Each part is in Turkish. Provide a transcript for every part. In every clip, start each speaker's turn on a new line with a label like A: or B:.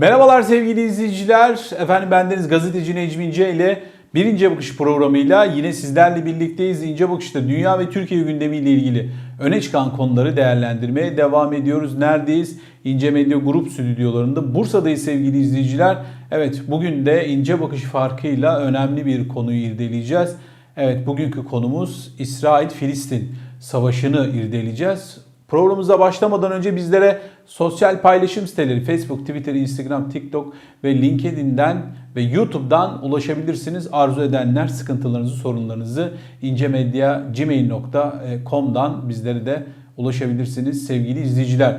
A: Merhabalar sevgili izleyiciler. Efendim bendeniz gazeteci Necmi İnce ile Bir İnce Bakış programıyla yine sizlerle birlikteyiz. İnce Bakış'ta dünya ve Türkiye gündemiyle ilgili öne çıkan konuları değerlendirmeye devam ediyoruz. Neredeyiz? İnce Medya Grup stüdyolarında. Bursa'dayız sevgili izleyiciler. Evet bugün de İnce Bakış farkıyla önemli bir konuyu irdeleyeceğiz. Evet bugünkü konumuz İsrail-Filistin savaşını irdeleyeceğiz. Programımıza başlamadan önce bizlere sosyal paylaşım siteleri Facebook, Twitter, Instagram, TikTok ve LinkedIn'den ve YouTube'dan ulaşabilirsiniz. Arzu edenler sıkıntılarınızı, sorunlarınızı incemedya.gmail.com'dan bizlere de ulaşabilirsiniz sevgili izleyiciler.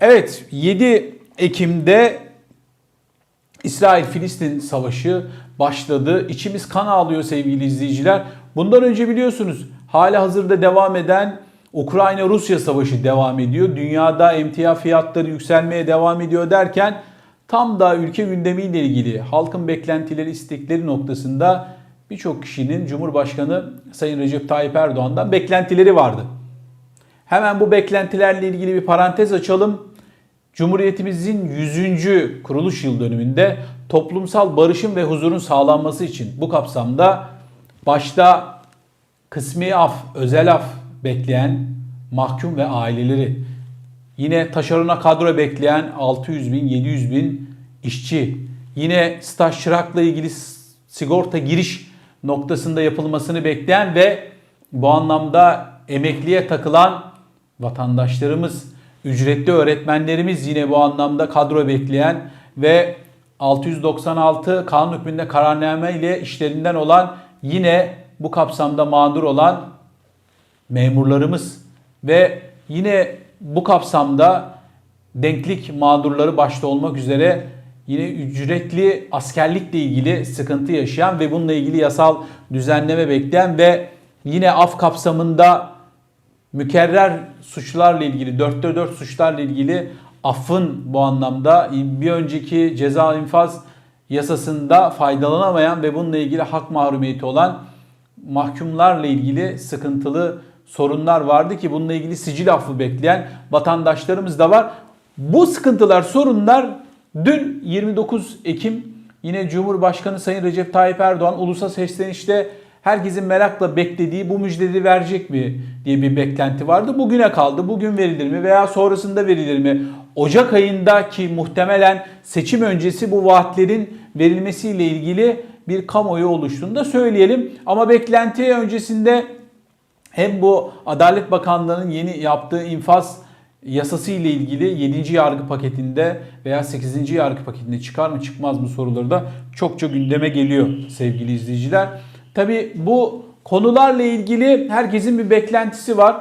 A: Evet 7 Ekim'de İsrail-Filistin savaşı başladı. İçimiz kan ağlıyor sevgili izleyiciler. Bundan önce biliyorsunuz hala hazırda devam eden Ukrayna-Rusya savaşı devam ediyor. Dünyada emtia fiyatları yükselmeye devam ediyor derken tam da ülke gündemiyle ilgili halkın beklentileri, istekleri noktasında birçok kişinin Cumhurbaşkanı Sayın Recep Tayyip Erdoğan'dan beklentileri vardı. Hemen bu beklentilerle ilgili bir parantez açalım. Cumhuriyetimizin 100. kuruluş yıl dönümünde toplumsal barışın ve huzurun sağlanması için bu kapsamda başta kısmi af, özel af bekleyen mahkum ve aileleri, yine taşerona kadro bekleyen 600 bin, 700 bin işçi, yine staj çırakla ilgili sigorta giriş noktasında yapılmasını bekleyen ve bu anlamda emekliye takılan vatandaşlarımız, ücretli öğretmenlerimiz yine bu anlamda kadro bekleyen ve 696 kanun hükmünde kararname ile işlerinden olan yine bu kapsamda mağdur olan memurlarımız ve yine bu kapsamda denklik mağdurları başta olmak üzere yine ücretli askerlikle ilgili sıkıntı yaşayan ve bununla ilgili yasal düzenleme bekleyen ve yine af kapsamında mükerrer suçlarla ilgili 4'te 4 suçlarla ilgili affın bu anlamda bir önceki ceza infaz yasasında faydalanamayan ve bununla ilgili hak mahrumiyeti olan mahkumlarla ilgili sıkıntılı sorunlar vardı ki bununla ilgili sicil affı bekleyen vatandaşlarımız da var. Bu sıkıntılar, sorunlar dün 29 Ekim yine Cumhurbaşkanı Sayın Recep Tayyip Erdoğan ulusal seslenişte herkesin merakla beklediği bu müjdeleri verecek mi diye bir beklenti vardı. Bugüne kaldı. Bugün verilir mi veya sonrasında verilir mi? Ocak ayındaki muhtemelen seçim öncesi bu vaatlerin verilmesiyle ilgili bir kamuoyu oluştuğunu da söyleyelim. Ama beklenti öncesinde hem bu Adalet Bakanlığı'nın yeni yaptığı infaz yasası ile ilgili 7. yargı paketinde veya 8. yargı paketinde çıkar mı çıkmaz mı soruları da çokça gündeme geliyor sevgili izleyiciler. Tabi bu konularla ilgili herkesin bir beklentisi var.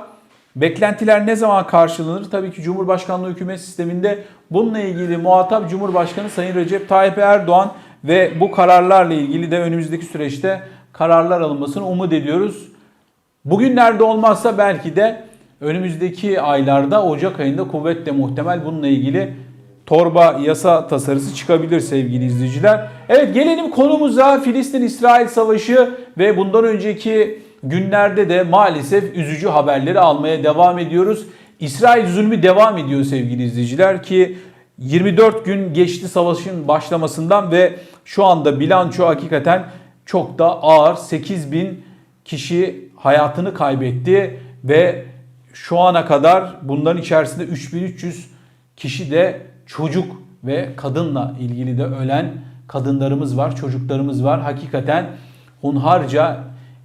A: Beklentiler ne zaman karşılanır? Tabii ki Cumhurbaşkanlığı hükümet sisteminde bununla ilgili muhatap Cumhurbaşkanı Sayın Recep Tayyip Erdoğan ve bu kararlarla ilgili de önümüzdeki süreçte kararlar alınmasını umut ediyoruz. Bugünlerde olmazsa belki de önümüzdeki aylarda Ocak ayında kuvvetle muhtemel bununla ilgili torba yasa tasarısı çıkabilir sevgili izleyiciler. Evet gelelim konumuza Filistin-İsrail savaşı ve bundan önceki günlerde de maalesef üzücü haberleri almaya devam ediyoruz. İsrail zulmü devam ediyor sevgili izleyiciler ki 24 gün geçti savaşın başlamasından ve şu anda bilanço hakikaten çok da ağır. 8 bin kişi hayatını kaybetti ve şu ana kadar bunların içerisinde 3300 kişi de çocuk ve kadınla ilgili de ölen kadınlarımız var, çocuklarımız var. Hakikaten hunharca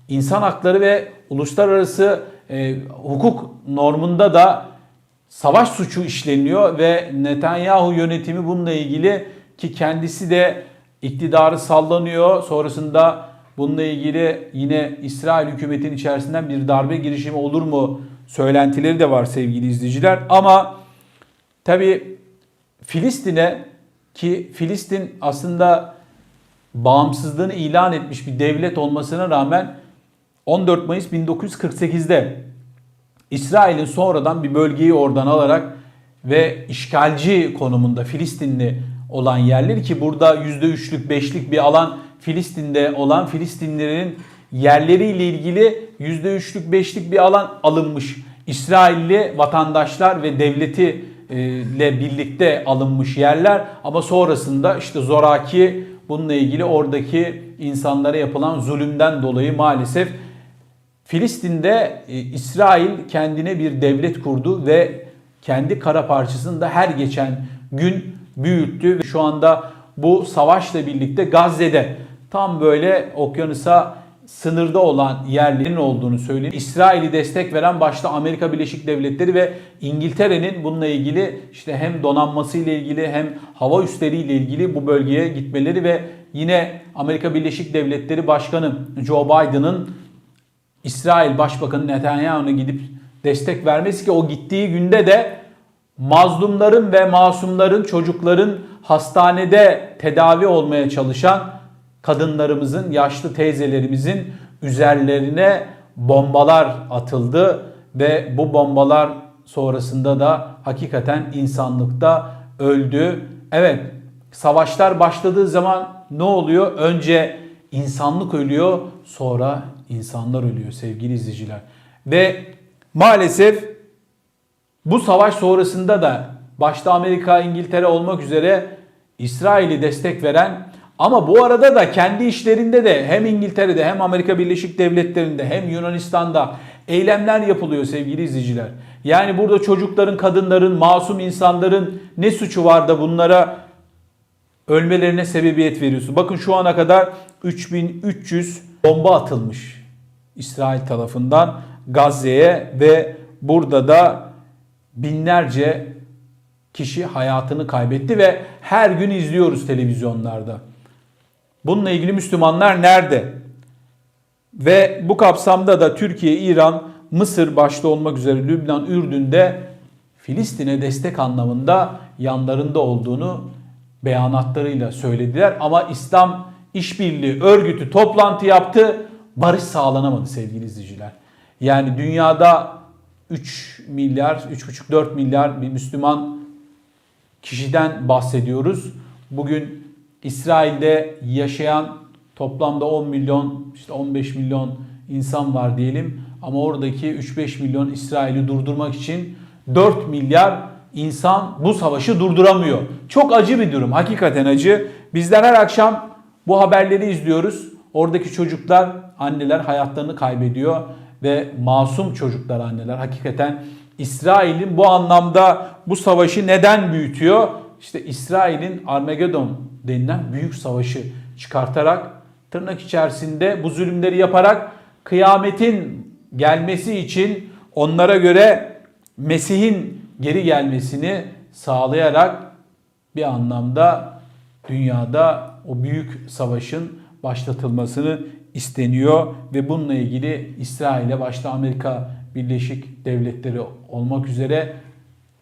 A: insan hakları ve uluslararası e, hukuk normunda da savaş suçu işleniyor ve Netanyahu yönetimi bununla ilgili ki kendisi de iktidarı sallanıyor. Sonrasında bununla ilgili yine İsrail hükümetinin içerisinden bir darbe girişimi olur mu söylentileri de var sevgili izleyiciler. Ama tabi Filistin'e ki Filistin aslında bağımsızlığını ilan etmiş bir devlet olmasına rağmen 14 Mayıs 1948'de İsrail'in sonradan bir bölgeyi oradan alarak ve işgalci konumunda Filistinli olan yerleri ki burada %3'lük 5'lik bir alan Filistin'de olan Filistinlilerin yerleriyle ilgili %3'lük 5'lik bir alan alınmış. İsrailli vatandaşlar ve devleti ile birlikte alınmış yerler ama sonrasında işte zoraki bununla ilgili oradaki insanlara yapılan zulümden dolayı maalesef Filistin'de e, İsrail kendine bir devlet kurdu ve kendi kara parçasını da her geçen gün büyüttü. Şu anda bu savaşla birlikte Gazze'de tam böyle okyanusa sınırda olan yerlerin olduğunu söyleyeyim. İsrail'i destek veren başta Amerika Birleşik Devletleri ve İngiltere'nin bununla ilgili işte hem donanması ile ilgili hem hava üsleri ile ilgili bu bölgeye gitmeleri ve yine Amerika Birleşik Devletleri Başkanı Joe Biden'ın İsrail Başbakanı Netanyahu'na gidip destek vermesi ki o gittiği günde de mazlumların ve masumların, çocukların hastanede tedavi olmaya çalışan kadınlarımızın, yaşlı teyzelerimizin üzerlerine bombalar atıldı ve bu bombalar sonrasında da hakikaten insanlıkta öldü. Evet, savaşlar başladığı zaman ne oluyor? Önce insanlık ölüyor, sonra insanlar ölüyor sevgili izleyiciler. Ve maalesef bu savaş sonrasında da başta Amerika, İngiltere olmak üzere İsrail'i destek veren ama bu arada da kendi işlerinde de hem İngiltere'de hem Amerika Birleşik Devletleri'nde hem Yunanistan'da eylemler yapılıyor sevgili izleyiciler. Yani burada çocukların, kadınların, masum insanların ne suçu var da bunlara ölmelerine sebebiyet veriyorsun. Bakın şu ana kadar 3300 bomba atılmış İsrail tarafından Gazze'ye ve burada da binlerce kişi hayatını kaybetti ve her gün izliyoruz televizyonlarda. Bununla ilgili Müslümanlar nerede? Ve bu kapsamda da Türkiye, İran, Mısır başta olmak üzere Lübnan, Ürdün'de Filistin'e destek anlamında yanlarında olduğunu beyanatlarıyla söylediler. Ama İslam İşbirliği Örgütü toplantı yaptı. Barış sağlanamadı sevgili izleyiciler. Yani dünyada 3 milyar, 3,5-4 milyar bir Müslüman kişiden bahsediyoruz. Bugün İsrail'de yaşayan toplamda 10 milyon, işte 15 milyon insan var diyelim. Ama oradaki 3-5 milyon İsrail'i durdurmak için 4 milyar insan bu savaşı durduramıyor. Çok acı bir durum. Hakikaten acı. Bizler her akşam bu haberleri izliyoruz. Oradaki çocuklar, anneler hayatlarını kaybediyor ve masum çocuklar anneler hakikaten İsrail'in bu anlamda bu savaşı neden büyütüyor? İşte İsrail'in Armageddon denilen büyük savaşı çıkartarak tırnak içerisinde bu zulümleri yaparak kıyametin gelmesi için onlara göre Mesih'in geri gelmesini sağlayarak bir anlamda dünyada o büyük savaşın başlatılmasını isteniyor ve bununla ilgili İsrail'e başta Amerika Birleşik Devletleri olmak üzere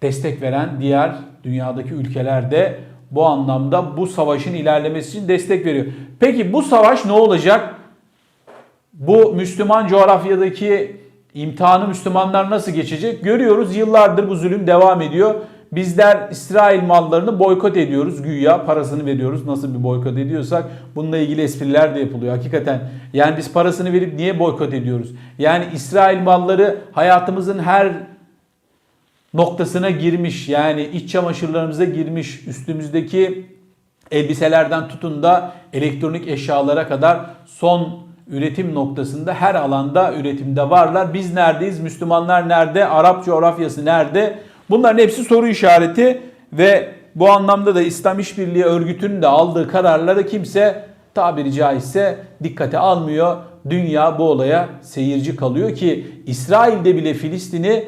A: destek veren diğer dünyadaki ülkeler de bu anlamda bu savaşın ilerlemesi için destek veriyor. Peki bu savaş ne olacak? Bu Müslüman coğrafyadaki imtihanı Müslümanlar nasıl geçecek? Görüyoruz yıllardır bu zulüm devam ediyor. Bizler İsrail mallarını boykot ediyoruz güya parasını veriyoruz nasıl bir boykot ediyorsak bununla ilgili espriler de yapılıyor hakikaten. Yani biz parasını verip niye boykot ediyoruz? Yani İsrail malları hayatımızın her noktasına girmiş yani iç çamaşırlarımıza girmiş üstümüzdeki elbiselerden tutun da elektronik eşyalara kadar son üretim noktasında her alanda üretimde varlar. Biz neredeyiz? Müslümanlar nerede? Arap coğrafyası nerede? Bunların hepsi soru işareti ve bu anlamda da İslam İşbirliği Örgütü'nün de aldığı kararları kimse tabiri caizse dikkate almıyor. Dünya bu olaya seyirci kalıyor ki İsrail'de bile Filistin'i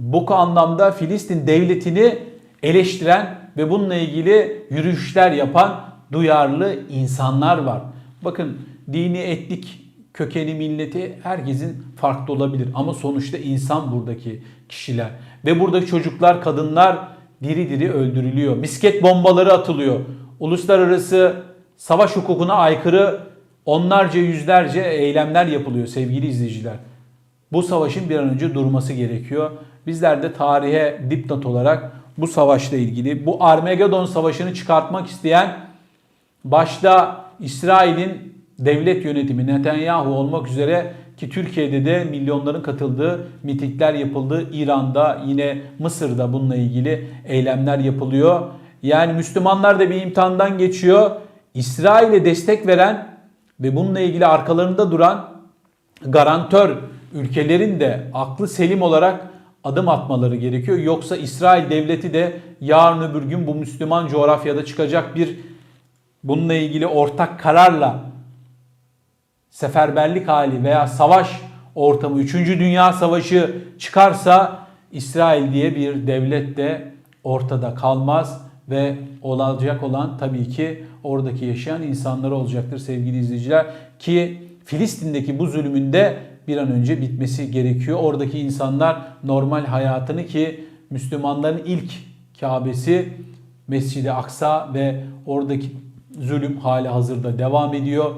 A: bu anlamda Filistin devletini eleştiren ve bununla ilgili yürüyüşler yapan duyarlı insanlar var. Bakın dini etnik kökeni milleti herkesin farklı olabilir ama sonuçta insan buradaki kişiler ve buradaki çocuklar kadınlar diri diri öldürülüyor. Misket bombaları atılıyor. Uluslararası savaş hukukuna aykırı onlarca yüzlerce eylemler yapılıyor sevgili izleyiciler. Bu savaşın bir an önce durması gerekiyor. Bizler de tarihe dipnot olarak bu savaşla ilgili bu Armageddon savaşını çıkartmak isteyen başta İsrail'in devlet yönetimi Netanyahu olmak üzere ki Türkiye'de de milyonların katıldığı mitingler yapıldı. İran'da yine Mısır'da bununla ilgili eylemler yapılıyor. Yani Müslümanlar da bir imtihandan geçiyor. İsrail'e destek veren ve bununla ilgili arkalarında duran garantör ülkelerin de aklı selim olarak adım atmaları gerekiyor. Yoksa İsrail devleti de yarın öbür gün bu Müslüman coğrafyada çıkacak bir bununla ilgili ortak kararla seferberlik hali veya savaş ortamı 3. Dünya Savaşı çıkarsa İsrail diye bir devlet de ortada kalmaz ve olacak olan tabii ki oradaki yaşayan insanlar olacaktır sevgili izleyiciler ki Filistin'deki bu zulmünde bir an önce bitmesi gerekiyor. Oradaki insanlar normal hayatını ki Müslümanların ilk Kabe'si Mescid-i Aksa ve oradaki zulüm hali hazırda devam ediyor.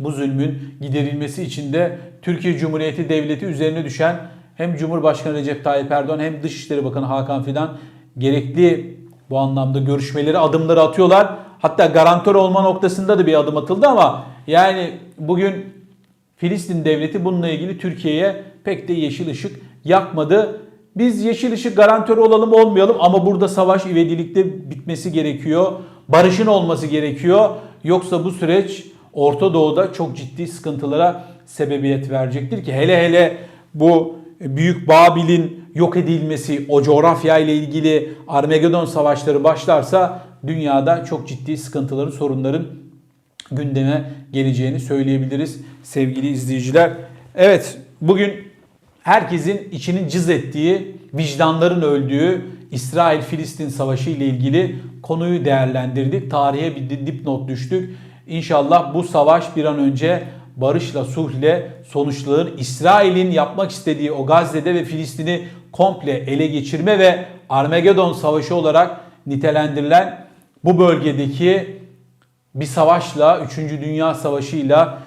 A: Bu zulmün giderilmesi için de Türkiye Cumhuriyeti Devleti üzerine düşen hem Cumhurbaşkanı Recep Tayyip Erdoğan hem Dışişleri Bakanı Hakan Fidan gerekli bu anlamda görüşmeleri, adımları atıyorlar. Hatta garantör olma noktasında da bir adım atıldı ama yani bugün Filistin devleti bununla ilgili Türkiye'ye pek de yeşil ışık yakmadı. Biz yeşil ışık garantörü olalım olmayalım ama burada savaş ivedilikte bitmesi gerekiyor. Barışın olması gerekiyor. Yoksa bu süreç Orta Doğu'da çok ciddi sıkıntılara sebebiyet verecektir ki hele hele bu Büyük Babil'in yok edilmesi, o coğrafya ile ilgili Armagedon savaşları başlarsa dünyada çok ciddi sıkıntıların, sorunların gündeme geleceğini söyleyebiliriz sevgili izleyiciler. Evet bugün herkesin içinin cız ettiği, vicdanların öldüğü İsrail-Filistin savaşı ile ilgili konuyu değerlendirdik. Tarihe bir dipnot düştük. İnşallah bu savaş bir an önce barışla, sulh ile sonuçlanır. İsrail'in yapmak istediği o Gazze'de ve Filistin'i komple ele geçirme ve Armagedon Savaşı olarak nitelendirilen bu bölgedeki bir savaşla, 3. Dünya Savaşı'yla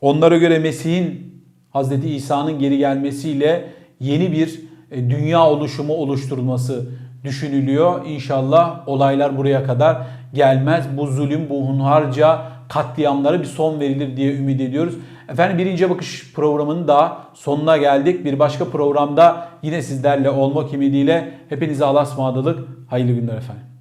A: onlara göre Mesih'in Hazreti İsa'nın geri gelmesiyle yeni bir e, dünya oluşumu oluşturulması düşünülüyor. İnşallah olaylar buraya kadar gelmez. Bu zulüm, bu hunharca katliamlara bir son verilir diye ümit ediyoruz. Efendim birinci bakış programının da sonuna geldik. Bir başka programda yine sizlerle olmak ümidiyle hepinize Allah'a ısmarladık. Hayırlı günler efendim.